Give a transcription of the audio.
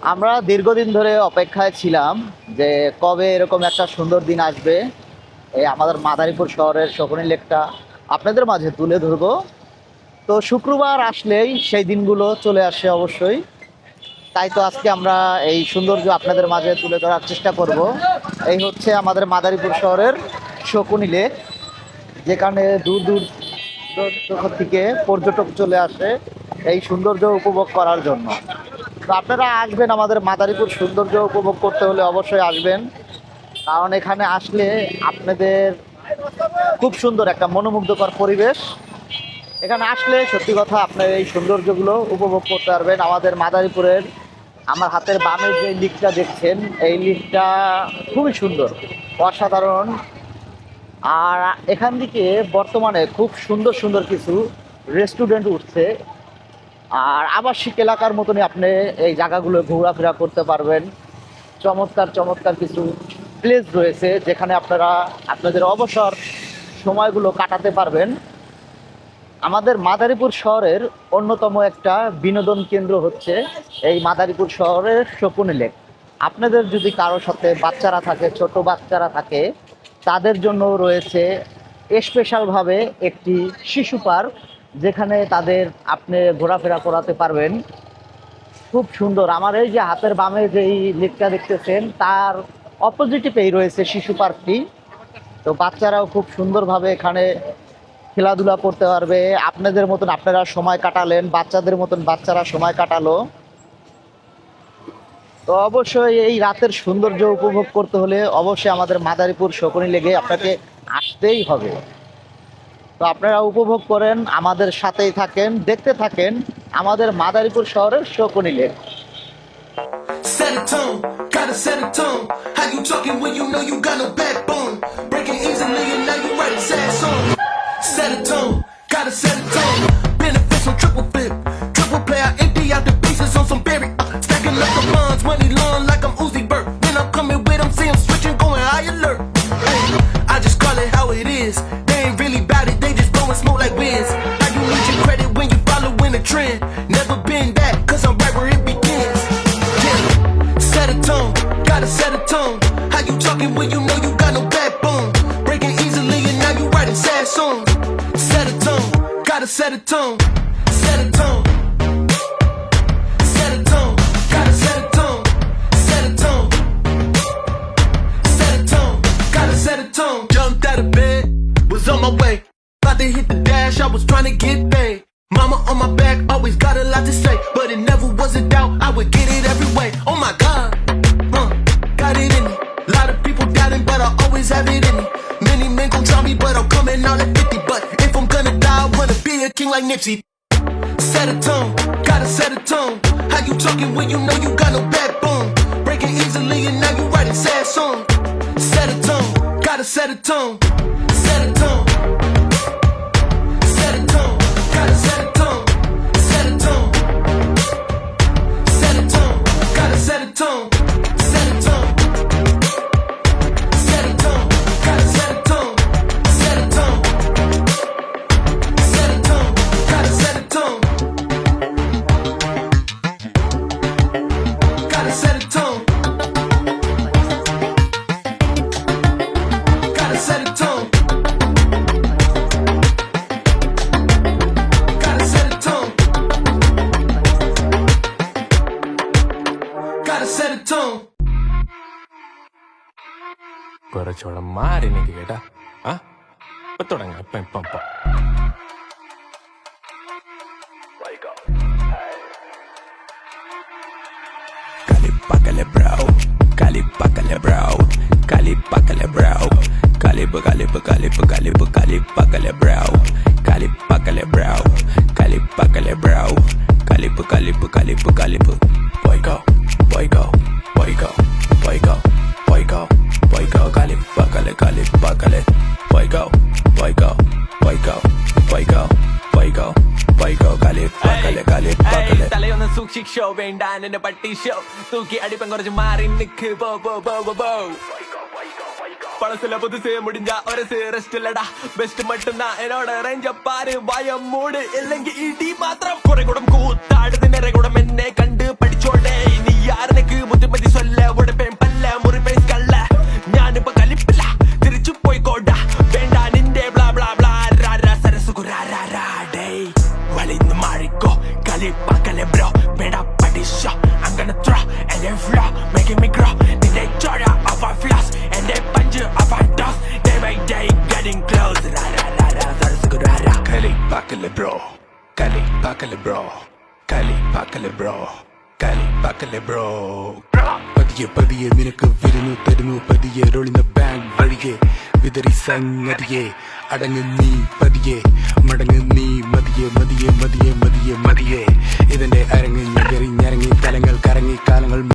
আমরা দীর্ঘদিন ধরে অপেক্ষায় ছিলাম যে কবে এরকম একটা সুন্দর দিন আসবে এই আমাদের মাদারীপুর শহরের শকুনি লেকটা আপনাদের মাঝে তুলে ধরবো। তো শুক্রবার আসলেই সেই দিনগুলো চলে আসে অবশ্যই। তাই তো আজকে আমরা এই সৌন্দর্য আপনাদের মাঝে তুলে ধরার চেষ্টা করব। এই হচ্ছে আমাদের মাদারীপুর শহরের শকুনি লেক, যেখানে দূর দূর থেকে পর্যটক চলে আসে এই সৌন্দর্য উপভোগ করার জন্য। তো আপনারা আসবেন আমাদের মাদারীপুর সৌন্দর্য উপভোগ করতে হলে অবশ্যই আসবেন। কারণ এখানে আসলে আপনাদের খুব সুন্দর একটা মনোমুগ্ধকর পরিবেশ। এখানে আসলে সত্যি কথা আপনার এই সৌন্দর্যগুলো উপভোগ করতে পারবেন আমাদের মাদারীপুরের। আমার হাতের বামের যে লিকটা দেখছেন, এই লিকটা খুবই সুন্দর, অসাধারণ। আর এখান থেকে বর্তমানে খুব সুন্দর সুন্দর কিছু রেস্টুরেন্ট উঠছে। আর আবাসিক এলাকার মতনই আপনি এই জায়গাগুলো ঘোরাফেরা করতে পারবেন। চমৎকার চমৎকার কিছু প্লেস রয়েছে যেখানে আপনারা আপনাদের অবসর সময়গুলো কাটাতে পারবেন। আমাদের মাদারীপুর শহরের অন্যতম একটা বিনোদন কেন্দ্র হচ্ছে এই মাদারীপুর শহরের শকুনি লেক। আপনাদের যদি কারোর সাথে বাচ্চারা থাকে, ছোট বাচ্চারা থাকে, তাদের জন্য রয়েছে স্পেশালভাবে একটি শিশু পার্ক। যেখানে তাদের আপনি ঘোরাফেরা করাতে পারবেন। খুব সুন্দর। আমার এই যে হাতের বামে যেই লেকটা দেখতেছেন, তার অপোজিটিভেই রয়েছে শিশু পার্কটি। তো বাচ্চারাও খুব সুন্দরভাবে এখানে খেলাধুলা করতে পারবে। আপনাদের মতন আপনারা সময় কাটালেন, বাচ্চাদের মতন বাচ্চারা সময় কাটালো। তো অবশ্যই এই রাতের সৌন্দর্য উপভোগ করতে হলে অবশ্যই আমাদের মাদারীপুর শকুনি লেগে আপনাকে আসতেই হবে। তো আপনারা উপভোগ করেন আমাদের সাথেই থাকেন দেখতে থাকেন আমাদের মাদারীপুর শহরের Shakuni lake Set a tone, gotta set a tone. How you talking when you know you got no backbone? Breaking easily and now you writing sad songs. Set a tone, gotta set a tone. Beneficial triple flip, triple play. I empty out the pieces on some berry. Uh, stacking up the bonds, money long like I'm set a tone, set a tone. Set a tone, gotta set a tone, set a tone. Set a tone, gotta set a tone. Jumped out of bed, was on my way. About to hit the dash, I was trying to get paid. Mama on my back, always got a lot to say. But it never was a doubt, I would get it every way. Oh my god, huh, got it in me. A Lot of people doubting, but I always have it in me. Many men gon' try me, but I'm coming out at 50. But if I'm gonna a king like Nipsey. Set a tone, gotta set a tone. How you talking when you know you got no backbone? Breaking easily and now you writing sad songs. Set a tone, gotta set a tone. Set a tone. அச்சம் குறைச்சோட மாறி நீங்க கேட்டா ஆ தொடங்க அப்ப இப்ப Kalipakale bro, kalipakale bro, kalipakale bro, kalip kalip kalip kalip kalip kalipakale bro. boy go. Calipácale, calipácale. തലയൊന്ന് സൂക്ഷിച്ചോ വേണ്ട എന്നെ പട്ടിഷോ തൂക്കി അടിപ്പം കുറച്ച് മാറി നിക്ക് പോ പോ പോ പോ പോ பழசுல புதுசு முடிஞ்சா ஒரு ரெஸ்ட் இல்லடா பெஸ்ட் மட்டும்தான் என்னோட ரேஞ்ச பாரு பயம் மூடு இல்லைங்க இடி மாத்திரம் குறை கூடம் கூத்தாடுது நிறை கூடம் என்னை கண்டு படிச்சோடே ra. Kali pakale bro, Kali pakale bro, Kali pakale bro, Kali പതിയെ പതിയെ നിനക്ക് വിരുന്നു തരുന്നു. പതിയെ റോളിന്ന ബാങ്ക് വഴിയെ. വിതറി സംഗതിയെ. അടങ്ങ് നീ പതിയെ. മടങ്ങ് നീ മതിയെ മതിയെ മതിയെ മതിയെ മതിയെ. ഇതിന്റെ അരങ്ങ് ഞെറിഞ്ഞരങ്ങി തലങ്ങൾ കറങ്ങി കാലങ്ങൾ